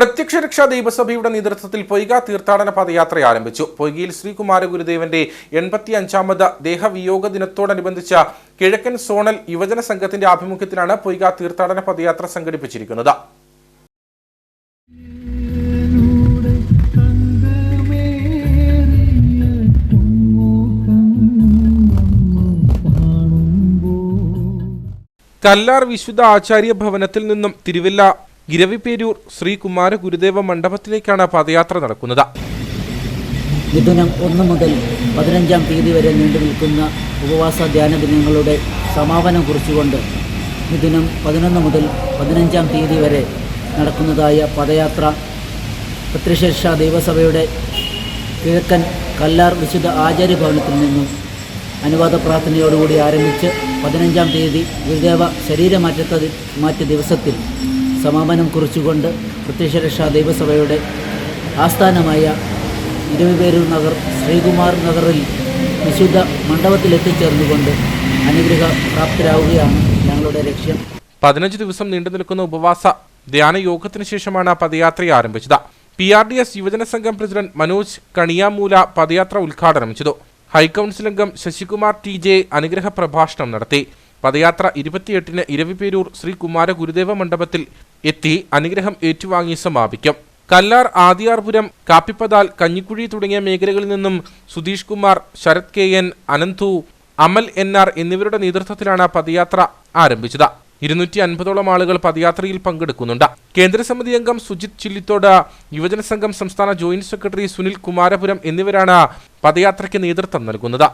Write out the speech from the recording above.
പ്രത്യക്ഷ രക്ഷാ ദൈവസഭയുടെ നേതൃത്വത്തിൽ പൊയ്ക തീർത്ഥാടന പദയാത്ര ആരംഭിച്ചു. പൊയ്കയിൽ ശ്രീകുമാര ഗുരുദേവന്റെ എൺപത്തി അഞ്ചാമത് ദേഹവിയോഗ ദിനത്തോടനുബന്ധിച്ച കിഴക്കൻ സോണൽ യുവജന സംഘത്തിന്റെ ആഭിമുഖ്യത്തിലാണ് പൊയ്ക തീർത്ഥാടന പദയാത്ര സംഘടിപ്പിച്ചിരിക്കുന്നത്. കല്ലാർ വിശുദ്ധ ആചാര്യ ഭവനത്തിൽ നിന്നും തിരുവല്ല ഇരവിപേരൂർ ശ്രീ കുമാര ഗുരുദേവ മണ്ഡപത്തിലേക്കാണ് പദയാത്ര നടക്കുന്നത്. മിഥുനം ഒന്ന് മുതൽ പതിനഞ്ചാം തീയതി വരെ നീണ്ടു നിൽക്കുന്ന ഉപവാസ ധ്യാന ദിനങ്ങളുടെ സമാപനം കുറിച്ചുകൊണ്ട് മിഥുനം പതിനൊന്ന് മുതൽ പതിനഞ്ചാം തീയതി വരെ നടക്കുന്നതായ പദയാത്ര പത്രിശേഷ ദൈവസഭയുടെ കിഴക്കൻ കല്ലാർ വിശുദ്ധ ആചാര്യഭവനത്തിൽ നിന്നും അനുവാദ പ്രാർത്ഥനയോടുകൂടി ആരംഭിച്ച് പതിനഞ്ചാം തീയതി ഗുരുദേവ ശരീരമാറ്റ മാറ്റ ദിവസത്തിൽ സമാപനം കുറിച്ചുകൊണ്ട് പ്രത്യക്ഷരക്ഷാ ദൈവസഭയുടെ ആസ്ഥാനമായ ഇരുപേരൂർ നഗർ ശ്രീകുമാർ നഗറിൽ വിശുദ്ധ മണ്ഡപത്തിലെത്തിച്ചേർന്നുകൊണ്ട് അനുഗ്രഹ പ്രാപ്തരാവുകയാണ് ഞങ്ങളുടെ ലക്ഷ്യം. പതിനഞ്ച് ദിവസം നീണ്ടു നിൽക്കുന്ന ഉപവാസ ധ്യാന യോഗത്തിന് ശേഷമാണ് പദയാത്ര ആരംഭിച്ചത്. പി ആർ ഡി എസ് യുവജന സംഘം പ്രസിഡന്റ് മനോജ് കണിയാമൂല പദയാത്ര ഉദ്ഘാടനം ചെയ്തു. ഹൈക്കൗൺസിൽ അംഗം ശശികുമാർ ടി ജെ അനുഗ്രഹ പ്രഭാഷണം നടത്തി. പദയാത്ര ഇരുപത്തിയെട്ടിന് ഇരവിപേരൂർ ശ്രീ കുമാര ഗുരുദേവ മണ്ഡപത്തിൽ എത്തി അനുഗ്രഹം ഏറ്റുവാങ്ങി സമാപിക്കും. കല്ലാർ ആദിയാർപുരം കാപ്പിപ്പതാൽ കഞ്ഞിക്കുഴി തുടങ്ങിയ മേഖലകളിൽ നിന്നും Sudheesh Kumar Sarath K N Ananthu Amal N R എന്നിവരുടെ നേതൃത്വത്തിലാണ് പദയാത്ര ആരംഭിച്ചത്. ഇരുന്നൂറ്റി അൻപതോളം ആളുകൾ പദയാത്രയിൽ പങ്കെടുക്കുന്നുണ്ട്. കേന്ദ്രസമിതി അംഗം സുജിത് ചില്ലിത്തോട് യുവജന സംഘം സംസ്ഥാന ജോയിന്റ് സെക്രട്ടറി സുനിൽ കുമാരപുരം എന്നിവരാണ് പദയാത്രയ്ക്ക് നേതൃത്വം നൽകുന്നത്.